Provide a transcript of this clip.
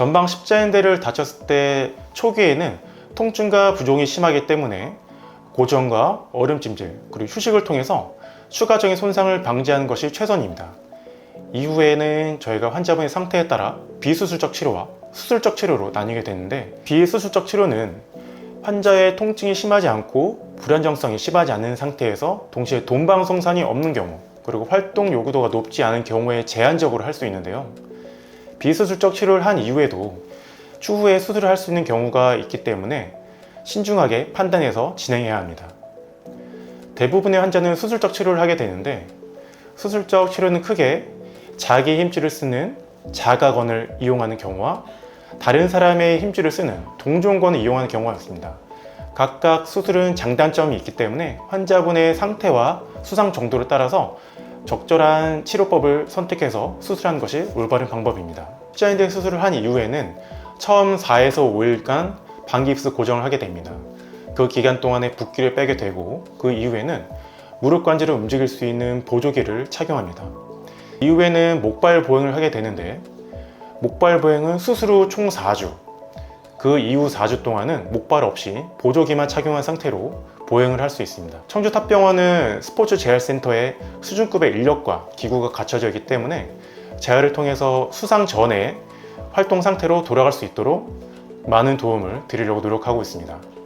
전방 십자인대를 다쳤을 때 초기에는 통증과 부종이 심하기 때문에 고정과 얼음찜질 그리고 휴식을 통해서 추가적인 손상을 방지하는 것이 최선입니다. 이후에는 저희가 환자분의 상태에 따라 비수술적 치료와 수술적 치료로 나뉘게 되는데 비수술적 치료는 환자의 통증이 심하지 않고 불안정성이 심하지 않은 상태에서 동시에 돈방성산이 없는 경우 그리고 활동 요구도가 높지 않은 경우에 제한적으로 할 수 있는데요. 비수술적 치료를 한 이후에도 추후에 수술을 할 수 있는 경우가 있기 때문에 신중하게 판단해서 진행해야 합니다. 대부분의 환자는 수술적 치료를 하게 되는데 수술적 치료는 크게 자기 힘줄을 쓰는 자가건을 이용하는 경우와 다른 사람의 힘줄을 쓰는 동종건을 이용하는 경우가 있습니다. 각각 수술은 장단점이 있기 때문에 환자분의 상태와 수상 정도를 따라서 적절한 치료법을 선택해서 수술하는 것이 올바른 방법입니다. 십자인대 수술을 한 이후에는 처음 4에서 5일간 방깁스 고정을 하게 됩니다. 그 기간 동안에 붓기를 빼게 되고 그 이후에는 무릎 관절을 움직일 수 있는 보조기를 착용합니다. 이후에는 목발 보행을 하게 되는데 목발 보행은 수술 후 총 4주 그 이후 4주 동안은 목발 없이 보조기만 착용한 상태로 보행을 할 수 있습니다. 청주 탑병원은 스포츠 재활센터에 수준급의 인력과 기구가 갖춰져 있기 때문에 재활을 통해서 수상 전에 활동 상태로 돌아갈 수 있도록 많은 도움을 드리려고 노력하고 있습니다.